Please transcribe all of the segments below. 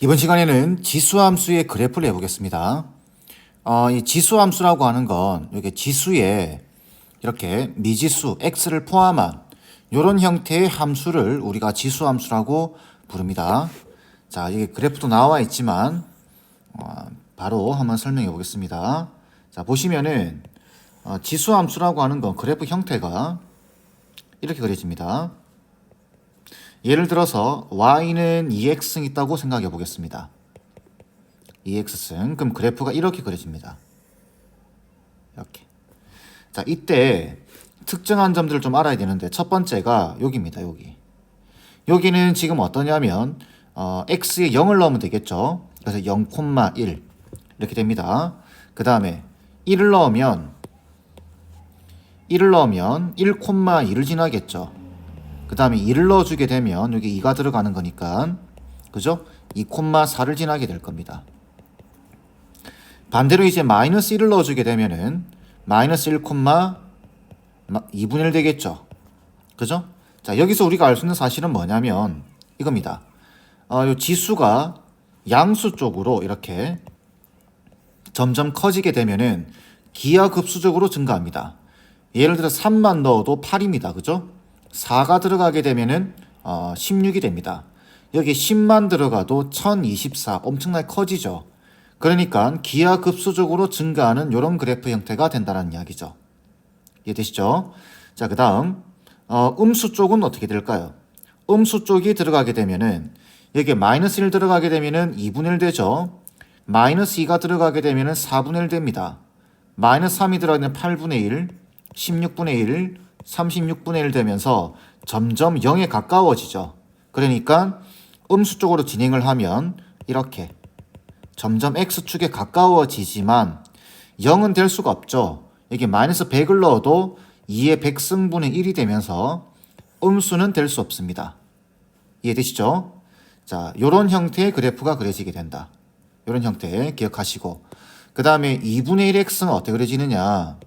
이번 시간에는 지수함수의 그래프를 해보겠습니다. 어, 이 지수함수라고 하는 건 이게 지수에 이렇게 미지수 x를 포함한 이런 형태의 함수를 우리가 지수함수라고 부릅니다. 자, 이게 그래프도 나와 있지만 어, 바로 한번 설명해 보겠습니다. 자, 보시면은 어, 지수함수라고 하는 건 그래프 형태가 이렇게 그려집니다. 예를 들어서 y는 2x승 있다고 생각해 보겠습니다. 2x승. 그럼 그래프가 이렇게 그려집니다. 이렇게. 자, 이때 특정한 점들을 좀 알아야 되는데 첫 번째가 여기입니다. 여기. 여기는 지금 어떠냐면 어, x에 0을 넣으면 되겠죠. 그래서 0,1 이렇게 됩니다. 그 다음에 1을 넣으면 1을 넣으면 1,2를 지나겠죠. 그 다음에 2를 넣어주게 되면 여기 2가 들어가는 거니까 그죠? 2,4를 지나게 될 겁니다. 반대로 이제 마이너스 1을 넣어주게 되면은 마이너스 1, 2분의 1 되겠죠. 그죠? 자 여기서 우리가 알 수 있는 사실은 뭐냐면 이겁니다. 어, 요 지수가 양수 쪽으로 이렇게 점점 커지게 되면은 기하급수적으로 증가합니다. 예를 들어 3만 넣어도 8입니다. 그죠? 4가 들어가게 되면은 어, 16이 됩니다. 여기 10만 들어가도 1024 엄청나게 커지죠. 그러니까 기하급수적으로 증가하는 이런 그래프 형태가 된다는 이야기죠. 이해되시죠? 자, 그 다음 어, 음수 쪽은 어떻게 될까요? 음수 쪽이 들어가게 되면은 여기 마이너스 1 들어가게 되면은 2분의 1 되죠. 마이너스 2가 들어가게 되면은 4분의 1 됩니다. 마이너스 3이 들어가면 8분의 1, 16분의 1, 36분의 1 되면서 점점 0에 가까워지죠. 그러니까 음수 쪽으로 진행을 하면 이렇게 점점 x축에 가까워지지만 0은 될 수가 없죠. 여기 마이너스 100을 넣어도 2의 100승분의 1이 되면서 음수는 될 수 없습니다. 이해되시죠? 자, 요런 형태의 그래프가 그려지게 된다. 요런 형태 기억하시고 그 다음에 2분의 1 x는 어떻게 그려지느냐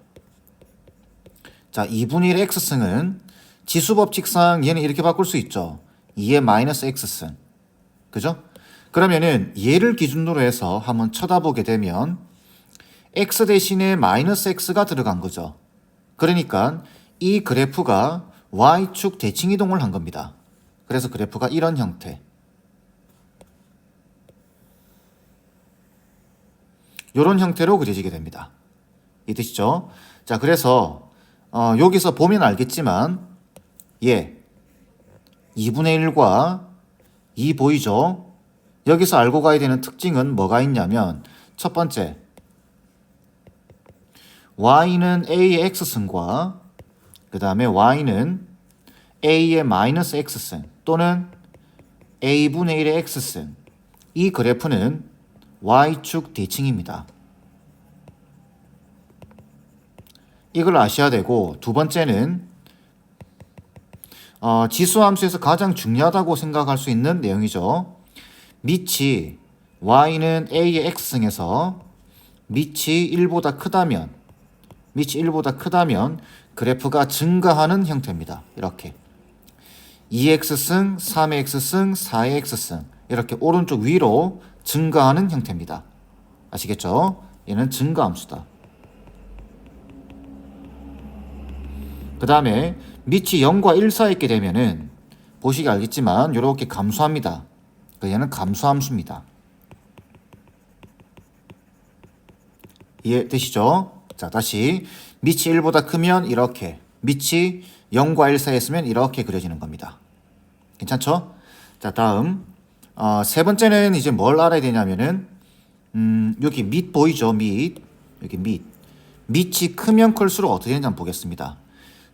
자, 2분의 1 x승은 지수 법칙상 얘는 이렇게 바꿀 수 있죠. 2의 마이너스 x승. 그죠? 그러면은 얘를 기준으로 해서 한번 쳐다보게 되면 x 대신에 마이너스 x가 들어간 거죠. 그러니까 이 그래프가 y축 대칭 이동을 한 겁니다. 그래서 그래프가 이런 형태. 이런 형태로 그려지게 됩니다. 이해되시죠? 자, 그래서 어, 여기서 보면 알겠지만 예 2분의 1과 2 보이죠? 여기서 알고 가야 되는 특징은 뭐가 있냐면 첫 번째 y는 a의 x승과 그 다음에 y는 a의 마이너스 x승 또는 a분의 1의 x승 이 그래프는 y축 대칭입니다. 이걸 아셔야 되고 두 번째는 어, 지수함수에서 가장 중요하다고 생각할 수 있는 내용이죠. 밑이 y는 a의 x승에서 밑이 1보다 크다면 밑이 1보다 크다면 그래프가 증가하는 형태입니다. 이렇게 2x승, 3x승, 4x승 이렇게 오른쪽 위로 증가하는 형태입니다. 아시겠죠? 얘는 증가함수다. 그 다음에 밑이 0과 1 사이에 있게 되면은 보시기 알겠지만 이렇게 감소합니다. 그 얘는 감소함수입니다. 이해되시죠? 자 다시 밑이 1보다 크면 이렇게 밑이 0과 1 사이에 있으면 이렇게 그려지는 겁니다. 괜찮죠? 자 다음 어, 세 번째는 이제 뭘 알아야 되냐면은 음, 여기 밑 보이죠? 밑 여기 밑 밑이 크면 클수록 어떻게 되는지 한번 보겠습니다.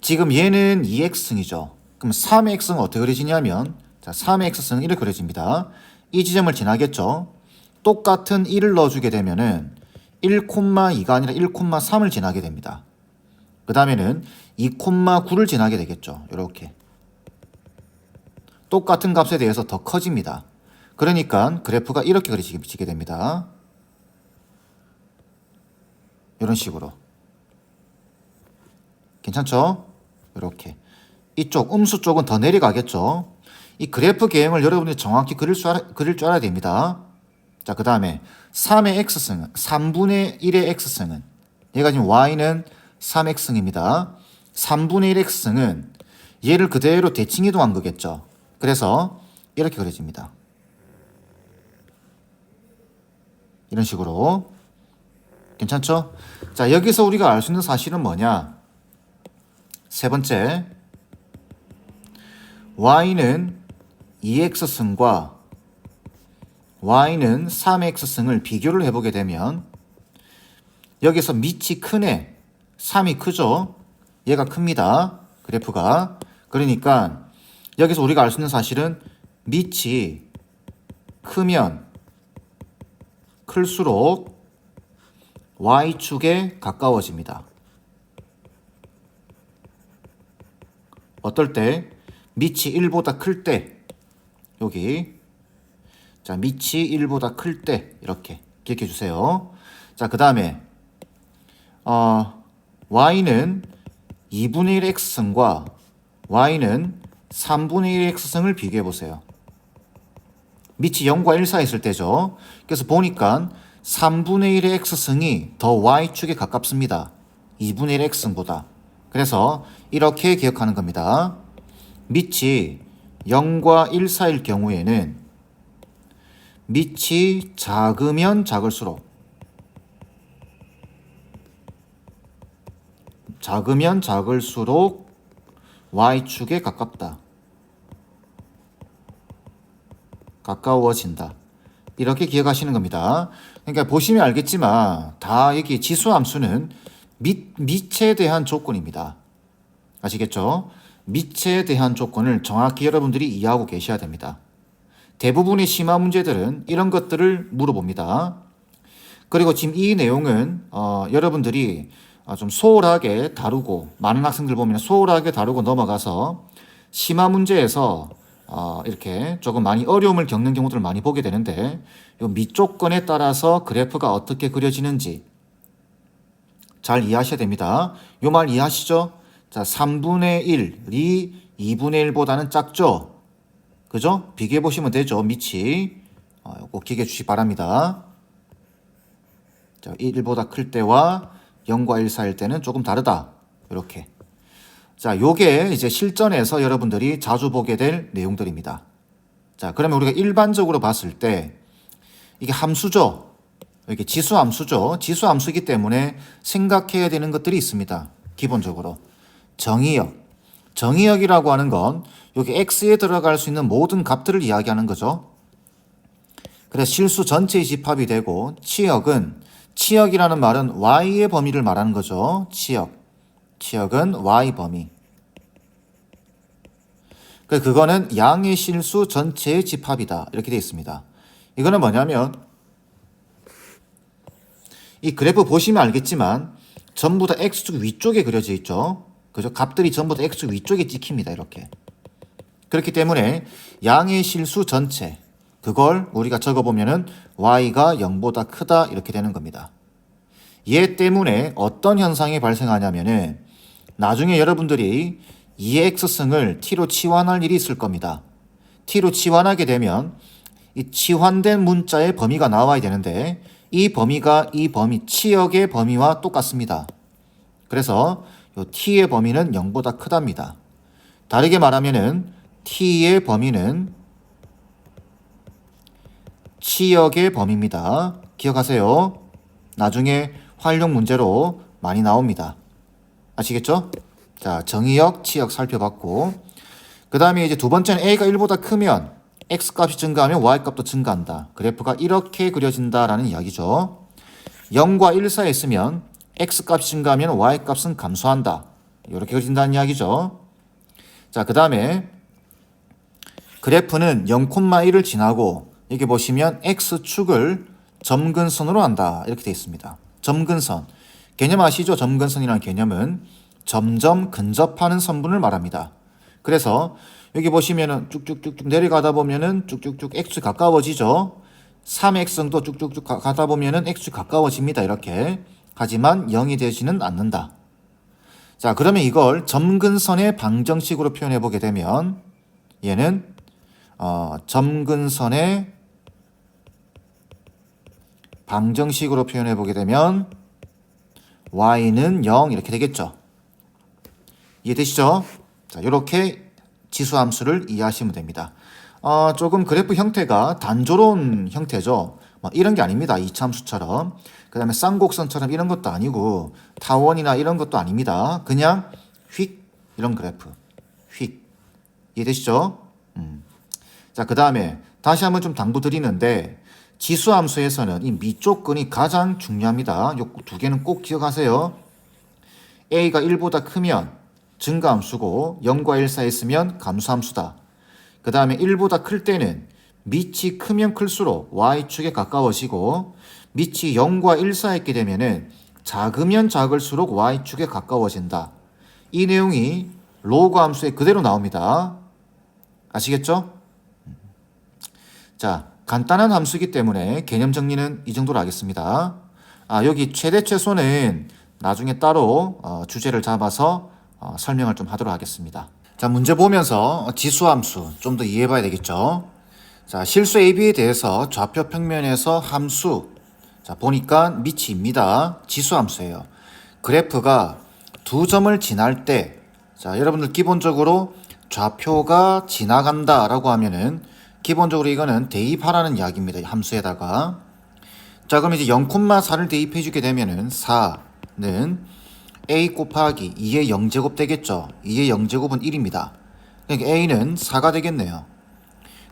지금 얘는 2x승이죠. 그럼 3x승은 어떻게 그려지냐면 자 3x승은 이렇게 그려집니다. 이 지점을 지나겠죠. 똑같은 1을 넣어주게 되면은 1,2가 아니라 1,3을 지나게 됩니다. 그 다음에는 2,9를 지나게 되겠죠. 이렇게 똑같은 값에 대해서 더 커집니다. 그러니까 그래프가 이렇게 그려지게 됩니다. 이런 식으로 괜찮죠? 이렇게 이쪽 음수 쪽은 더 내려가겠죠. 이 그래프 개형을 여러분이 정확히 그릴 줄, 알아, 그릴 줄 알아야 됩니다. 자, 그 다음에 3의 x승은 3분의 1의 x승은 얘가 지금 y는 3x승입니다. 3분의 1 x승은 얘를 그대로 대칭 이동한 거겠죠. 그래서 이렇게 그려집니다. 이런 식으로 괜찮죠? 자, 여기서 우리가 알 수 있는 사실은 뭐냐? 세 번째, y는 2x승과 y는 3x승을 비교를 해보게 되면 여기서 밑이 크네. 3이 크죠? 얘가 큽니다. 그래프가. 그러니까 여기서 우리가 알 수 있는 사실은 밑이 크면 클수록 y축에 가까워집니다. 어떨 때? 밑이 1보다 클 때, 여기. 자, 밑이 1보다 클 때, 이렇게 기억해 주세요. 자, 그 다음에, 어, y는 2분의 1 x승과 y는 3분의 1 x승을 비교해 보세요. 밑이 0과 1 사이 있을 때죠. 그래서 보니까 3분의 1의 x승이 더 y축에 가깝습니다. 2분의 1 x승보다. 그래서 이렇게 기억하는 겁니다. 밑이 0과 1 사이일 경우에는 밑이 작으면 작을수록 작으면 작을수록 y축에 가깝다. 가까워진다. 이렇게 기억하시는 겁니다. 그러니까 보시면 알겠지만 다 여기 지수 함수는 밑, 밑에 대한 조건입니다. 아시겠죠? 밑에 대한 조건을 정확히 여러분들이 이해하고 계셔야 됩니다. 대부분의 심화 문제들은 이런 것들을 물어봅니다. 그리고 지금 이 내용은 어, 여러분들이 어, 좀 소홀하게 다루고 많은 학생들 보면 소홀하게 다루고 넘어가서 심화 문제에서 어, 이렇게 조금 많이 어려움을 겪는 경우들을 많이 보게 되는데 이 밑조건에 따라서 그래프가 어떻게 그려지는지 잘 이해하셔야 됩니다. 이말 이해하시죠? 자, 3분의 1이 2분의 1보다는 작죠? 그죠? 비교해 보시면 되죠. 밑이. 어, 꼭 기억해 주시기 바랍니다. 자, 1보다 클 때와 0과 1 사이일 때는 조금 다르다. 이렇게. 자, 요게 이제 실전에서 여러분들이 자주 보게 될 내용들입니다. 자, 그러면 우리가 일반적으로 봤을 때 이게 함수죠. 이게 지수 함수죠. 지수 함수이기 때문에 생각해야 되는 것들이 있습니다. 기본적으로. 정의역. 정의역이라고 하는 건 여기 x에 들어갈 수 있는 모든 값들을 이야기하는 거죠. 그래서 실수 전체의 집합이 되고 치역은 치역이라는 말은 y의 범위를 말하는 거죠. 치역. 치역은 y 범위. 그 그거는 양의 실수 전체의 집합이다. 이렇게 되어 있습니다. 이거는 뭐냐면 이 그래프 보시면 알겠지만 전부 다 x축 위쪽에 그려져 있죠. 그죠? 값들이 전부 다 x축 위쪽에 찍힙니다. 이렇게. 그렇기 때문에 양의 실수 전체 그걸 우리가 적어보면은 y가 0보다 크다 이렇게 되는 겁니다. 얘 때문에 어떤 현상이 발생하냐면은 나중에 여러분들이 2x승을 t로 치환할 일이 있을 겁니다. t로 치환하게 되면 이 치환된 문자의 범위가 나와야 되는데 이 범위가 이 범위 치역의 범위와 똑같습니다. 그래서 요 t의 범위는 0보다 크답니다. 다르게 말하면은 t의 범위는 치역의 범위입니다. 기억하세요. 나중에 활용 문제로 많이 나옵니다. 아시겠죠? 자, 정의역, 치역 살펴봤고 그 다음에 이제 두 번째는 a가 1보다 크면 x 값이 증가하면 y 값도 증가한다. 그래프가 이렇게 그려진다라는 이야기죠. 0과 1 사이에 있으면 x 값이 증가하면 y 값은 감소한다. 이렇게 그려진다는 이야기죠. 자, 그 다음에 그래프는 0,1을 지나고 여기 보시면 x축을 점근선으로 한다. 이렇게 되어 있습니다. 점근선. 개념 아시죠? 점근선이라는 개념은 점점 근접하는 선분을 말합니다. 그래서 여기 보시면은 쭉쭉쭉쭉 내려가다 보면은 쭉쭉쭉 x 가까워지죠. 3x도 쭉쭉쭉 가다 보면은 x 가까워집니다. 이렇게. 하지만 0이 되지는 않는다. 자, 그러면 이걸 점근선의 방정식으로 표현해 보게 되면 얘는 어, 점근선의 방정식으로 표현해 보게 되면 y는 0 이렇게 되겠죠. 이해되시죠? 자, 이렇게 지수 함수를 이해하시면 됩니다. 어, 조금 그래프 형태가 단조로운 형태죠. 뭐 이런 게 아닙니다. 이참수처럼. 그 다음에 쌍곡선처럼 이런 것도 아니고 타원이나 이런 것도 아닙니다. 그냥 휙 이런 그래프. 휙. 이해되시죠? 음. 자, 그 다음에 다시 한번 좀 당부 드리는데 지수함수에서는 이 밑쪽 근이 가장 중요합니다. 요 두 개는 꼭 기억하세요. a가 1보다 크면 증가함수고 0과 1 사이에 있으면 감수함수다. 그 다음에 1보다 클 때는 밑이 크면 클수록 y축에 가까워지고 밑이 0과 1 사이에 있게 되면은 작으면 작을수록 y축에 가까워진다. 이 내용이 로그 함수에 그대로 나옵니다. 아시겠죠? 자, 간단한 함수이기 때문에 개념 정리는 이 정도로 하겠습니다. 아, 여기 최대 최소는 나중에 따로 어, 주제를 잡아서 어, 설명을 좀 하도록 하겠습니다. 자, 문제 보면서 지수 함수 좀 더 이해해 봐야 되겠죠. 자, 실수 AB에 대해서 좌표 평면에서 함수 자, 보니까 밑이입니다. 지수 함수예요. 그래프가 두 점을 지날 때 자, 여러분들 기본적으로 좌표가 지나간다라고 하면은 기본적으로 이거는 대입하라는 이야기입니다. 이 함수에다가. 자, 그럼 이제 0,4를 대입해 주게 되면은 4는 a 곱하기 2의 0제곱 되겠죠. 2의 0제곱은 1입니다. 그러니까 a는 4가 되겠네요.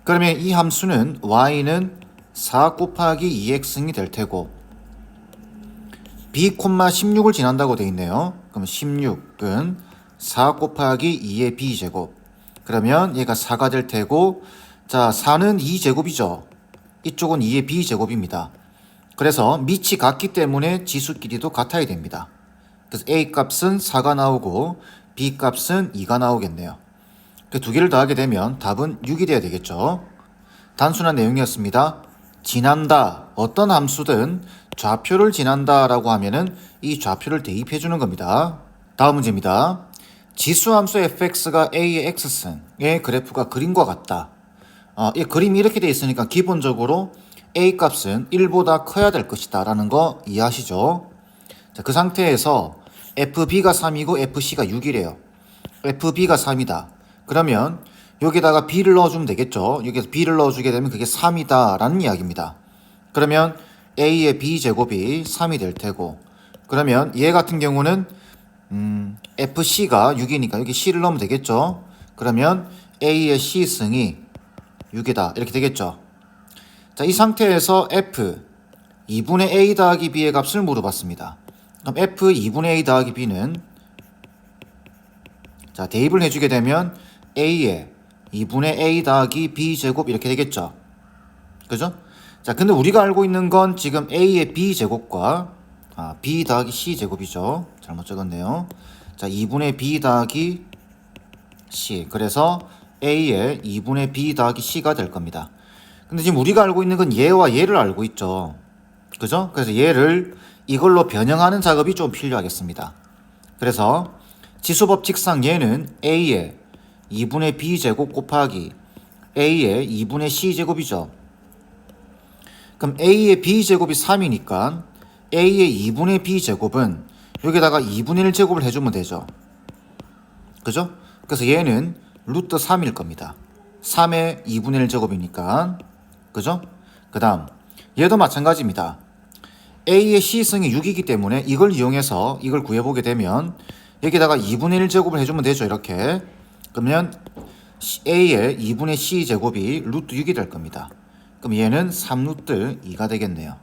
그러면 이 함수는 y는 4 곱하기 2x이 될 테고 b, 16을 지난다고 돼 있네요. 그럼 16은 4 곱하기 2의 b제곱. 그러면 얘가 4가 될 테고 자, 4는 2제곱이죠. 이쪽은 2의 b제곱입니다. 그래서 밑이 같기 때문에 지수끼리도 같아야 됩니다. 그래서 a 값은 4가 나오고 b 값은 2가 나오겠네요. 그두 개를 더하게 되면 답은 6이 돼야 되겠죠. 단순한 내용이었습니다. 지난다. 어떤 함수든 좌표를 지난다라고 하면은 이 좌표를 대입해 주는 겁니다. 다음 문제입니다. 지수 함수 fx가 a의 x승의 그래프가 그림과 같다. 어, 이 그림이 이렇게 되어 있으니까 기본적으로 a 값은 1보다 커야 될 것이다 라는 거 이해하시죠? 자, 그 상태에서 fb가 3이고 fc가 6이래요. fb가 3이다. 그러면 여기다가 b를 넣어주면 되겠죠. 여기서 b를 넣어주게 되면 그게 3이다 라는 이야기입니다. 그러면 a의 b제곱이 3이 될 테고 그러면 얘 같은 경우는 음, fc가 6이니까 여기 c를 넣으면 되겠죠. 그러면 a의 c승이 6이다 이렇게 되겠죠. 자, 이 상태에서 f 2분의 a 더하기 b의 값을 물어봤습니다. 그럼 f 2분의 a 더하기 b는 자 대입을 해주게 되면 a의 2분의 a 더하기 b 제곱 이렇게 되겠죠. 그죠? 자 근데 우리가 알고 있는 건 지금 a의 b 제곱과 아, b 더하기 c 제곱이죠. 잘못 적었네요. 자 2분의 b 더하기 c 그래서 a의 2분의 b 더하기 c가 될 겁니다. 근데 지금 우리가 알고 있는 건 얘와 얘를 알고 있죠. 그죠? 그래서 얘를 이걸로 변형하는 작업이 좀 필요하겠습니다. 그래서 지수법칙상 얘는 a의 2분의 b제곱 곱하기 a의 2분의 c제곱이죠. 그럼 a의 b제곱이 3이니까 a의 2분의 b제곱은 여기다가 2분의 1 제곱을 해주면 되죠. 그죠? 그래서 얘는 루트 3일 겁니다. 3의 2분의 1 제곱이니까. 그죠? 그 다음, 얘도 마찬가지입니다. A의 C승이 6이기 때문에 이걸 이용해서 이걸 구해보게 되면 여기다가 2분의 1제곱을 해주면 되죠. 이렇게. 그러면 A의 2분의 C 제곱이 루트 6이 될 겁니다. 그럼 얘는 3루트 2가 되겠네요.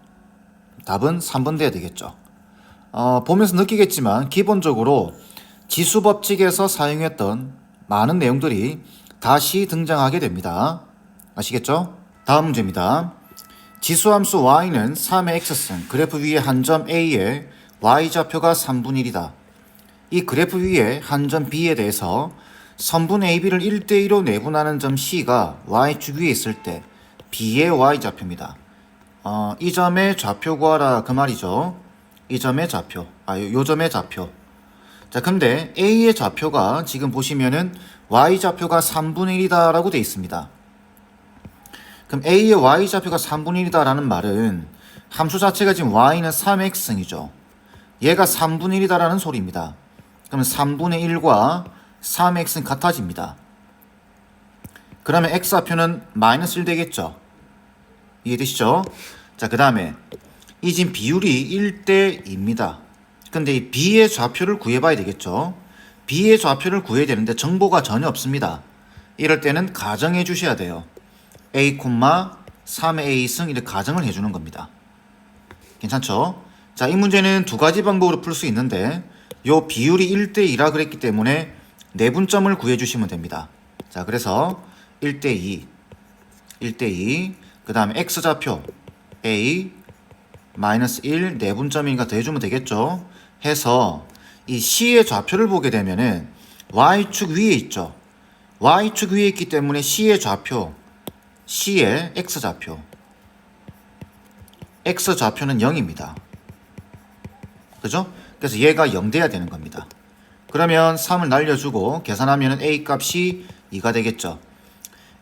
답은 3번 돼야 되겠죠. 어, 보면서 느끼겠지만 기본적으로 지수 법칙에서 사용했던 많은 내용들이 다시 등장하게 됩니다. 아시겠죠? 다음 문제입니다. 지수함수 y는 3의 x승 그래프 위에 한점 a에 y좌표가 3분의 1이다. 이 그래프 위에 한점 b에 대해서 선분 ab를 1대1로 내분하는 점 c가 y축 위에 있을 때 b의 y좌표입니다. 어, 이 점의 좌표 구하라 그 말이죠. 이 점의 좌표, 아, 요, 요 점의 좌표. 자, 근데 A의 좌표가 지금 보시면은 Y 좌표가 3분의 1이다라고 돼 있습니다. 그럼 a의 y 좌표가 3분의 1이다라는 말은 함수 자체가 지금 y는 3x승이죠. 얘가 3분의 1이다라는 소리입니다. 그러면 3분의 1과 3x는 같아집니다. 그러면 x 좌표는 마이너스 1 되겠죠. 이해되시죠? 자, 그 다음에 이 지금 비율이 1대 2입니다. 근데 이 b의 좌표를 구해봐야 되겠죠. b의 좌표를 구해야 되는데 정보가 전혀 없습니다. 이럴 때는 가정해 주셔야 돼요. A, 3a 승 이렇게 가정을 해주는 겁니다. 괜찮죠? 자, 이 문제는 두 가지 방법으로 풀 수 있는데 요 비율이 1대 2라 그랬기 때문에 내분점을 구해 주시면 됩니다. 자, 그래서 1대 2, 1대 2, 그 다음에 x 좌표 a 마이너스 1 내분점이니까 더해 주면 되겠죠. 해서 이 C의 좌표를 보게 되면은 Y축 위에 있죠. Y축 위에 있기 때문에 C의 좌표, C의 X 좌표. X 좌표는 0입니다. 그죠? 그래서 얘가 0 돼야 되는 겁니다. 그러면 3을 날려주고 계산하면 A 값이 2가 되겠죠.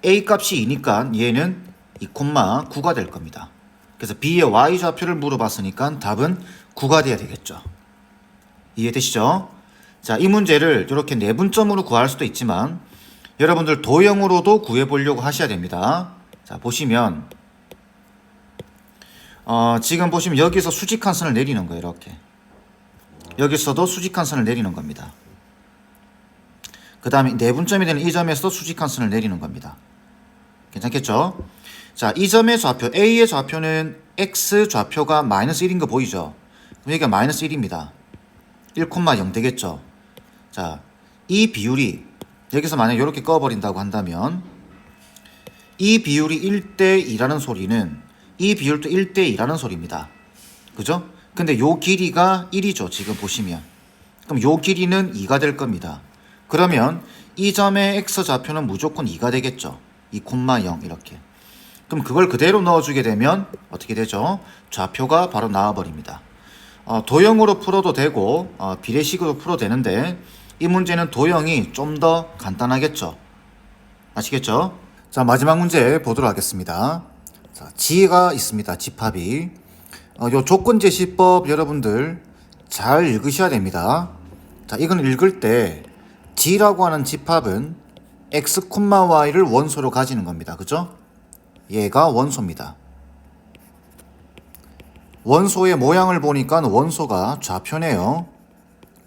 A 값이 2니까 얘는 2,9가 될 겁니다. 그래서 B의 Y 좌표를 물어봤으니까 답은 9가 돼야 되겠죠. 이해되시죠? 자, 이 문제를 이렇게 내분점으로 구할 수도 있지만 여러분들 도형으로도 구해보려고 하셔야 됩니다. 자, 보시면 어, 지금 보시면 여기서 수직한 선을 내리는 거예요. 이렇게. 여기서도 수직한 선을 내리는 겁니다. 그 다음에 내분점이 되는 이 점에서도 수직한 선을 내리는 겁니다. 괜찮겠죠? 자, 이 점의 좌표, A의 좌표는 X 좌표가 마이너스 1인 거 보이죠? 그럼 여기가 마이너스 1입니다. 1,0 되겠죠? 자, 이 비율이 여기서 만약 이렇게 꺼버린다고 한다면 이 비율이 1대 2라는 소리는 이 비율도 1대 2라는 소리입니다. 그죠? 근데 요 길이가 1이죠. 지금 보시면. 그럼 요 길이는 2가 될 겁니다. 그러면 이 점의 x 좌표는 무조건 2가 되겠죠. 2,0 이렇게. 그럼 그걸 그대로 넣어주게 되면 어떻게 되죠? 좌표가 바로 나와버립니다. 어, 도형으로 풀어도 되고 어, 비례식으로 풀어도 되는데 이 문제는 도형이 좀 더 간단하겠죠. 아시겠죠? 자 마지막 문제 보도록 하겠습니다. 자 지가 있습니다. 집합이 어, 요 조건 제시법 여러분들 잘 읽으셔야 됩니다. 자 이건 읽을 때 G라고 하는 집합은 x, y를 원소로 가지는 겁니다. 그죠? 얘가 원소입니다. 원소의 모양을 보니까 원소가 좌표네요.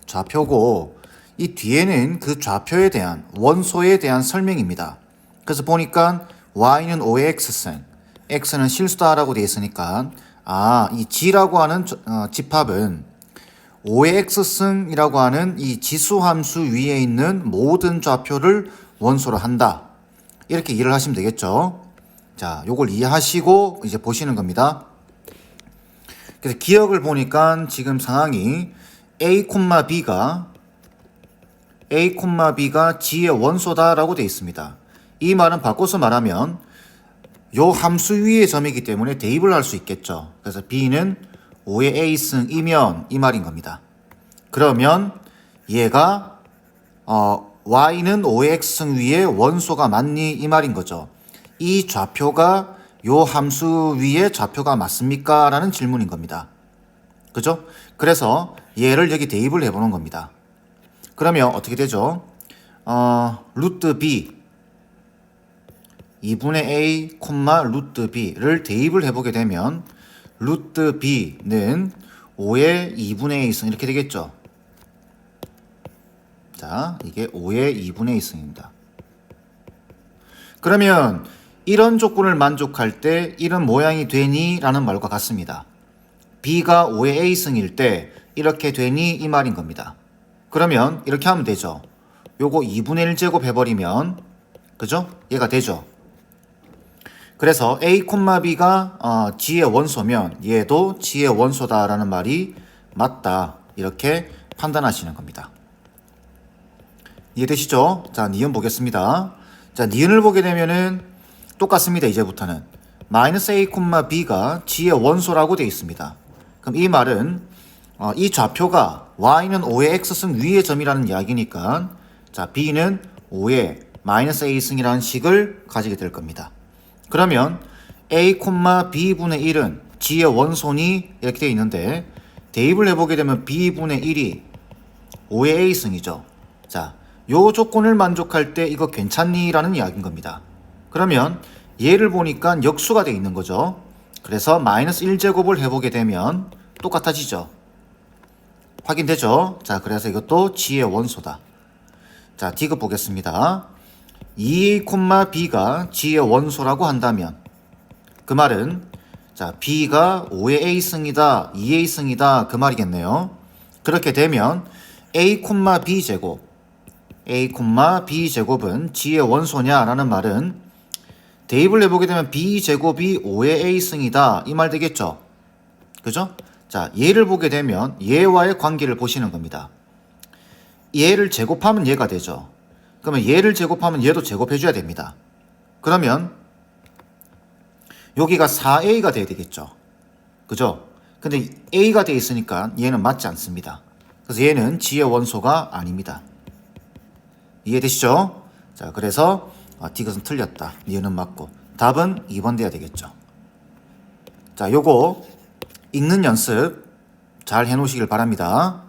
좌표고 이 뒤에는 그 좌표에 대한 원소에 대한 설명입니다. 그래서 보니까 y는 5의 x승, x는 실수다라고 되어 있으니까 아, 이 g라고 하는 어, 집합은 5의 x승이라고 하는 이 지수 함수 위에 있는 모든 좌표를 원소로 한다. 이렇게 이해를 하시면 되겠죠. 자, 요걸 이해하시고 이제 보시는 겁니다. 그래서 기억을 보니까 지금 상황이 A, B가 A, B가 G의 원소다라고 되어 있습니다. 이 말은 바꿔서 말하면 요 함수 위의 점이기 때문에 대입을 할 수 있겠죠. 그래서 B는 5의 A승이면 이 말인 겁니다. 그러면 얘가 어, Y는 5의 X승 위에 원소가 맞니? 이 말인 거죠. 이 좌표가 요 함수 위에 좌표가 맞습니까? 라는 질문인 겁니다. 그죠? 그래서 얘를 여기 대입을 해보는 겁니다. 그러면 어떻게 되죠? 어, 루트 b 2분의 a, 콤마 루트 b를 대입을 해보게 되면 루트 b는 5의 2분의 a 승 이렇게 되겠죠. 자, 이게 5의 2분의 2 승입니다. 그러면 이런 조건을 만족할 때 이런 모양이 되니? 라는 말과 같습니다. b가 5의 a승일 때 이렇게 되니? 이 말인 겁니다. 그러면 이렇게 하면 되죠. 요거 2분의 1제곱 해버리면 그죠? 얘가 되죠. 그래서 a, b가 어, g의 원소면 얘도 g의 원소다라는 말이 맞다. 이렇게 판단하시는 겁니다. 이해되시죠? 자, 니은 보겠습니다. 자, 니은을 보게 되면은 똑같습니다. 이제부터는. 마이너스 a, b가 g의 원소라고 되어 있습니다. 그럼 이 말은 어, 이 좌표가 y는 5의 x승 위의 점이라는 이야기니까 자, b는 5의 마이너스 a승이라는 식을 가지게 될 겁니다. 그러면 a, b분의 1은 g의 원손이 이렇게 되어 있는데 대입을 해보게 되면 b분의 1이 5의 a승이죠. 자, 요 조건을 만족할 때 이거 괜찮니? 라는 이야기인 겁니다. 그러면 얘를 보니까 역수가 되어 있는 거죠. 그래서 마이너스 1제곱을 해보게 되면 똑같아지죠. 확인되죠? 자, 그래서 이것도 g의 원소다. 자, 디귿 보겠습니다. 2a, b가 g의 원소라고 한다면 그 말은 자, b가 5의 a승이다, 2a승이다 그 말이겠네요. 그렇게 되면 a, b 제곱 a, b 제곱은 g의 원소냐라는 말은 대입을 해보게 되면 b 제곱이 5의 a승이다 이 말 되겠죠. 그죠? 자, 얘를 보게 되면 얘와의 관계를 보시는 겁니다. 얘를 제곱하면 얘가 되죠. 그러면 얘를 제곱하면 얘도 제곱해줘야 됩니다. 그러면 여기가 4a가 돼야 되겠죠. 그죠? 근데 a가 돼 있으니까 얘는 맞지 않습니다. 그래서 얘는 g의 원소가 아닙니다. 이해되시죠? 자, 그래서 아, 디귿은 틀렸다. 얘는 맞고 답은 2번 돼야 되겠죠. 자, 요거 읽는 연습 잘 해놓으시길 바랍니다.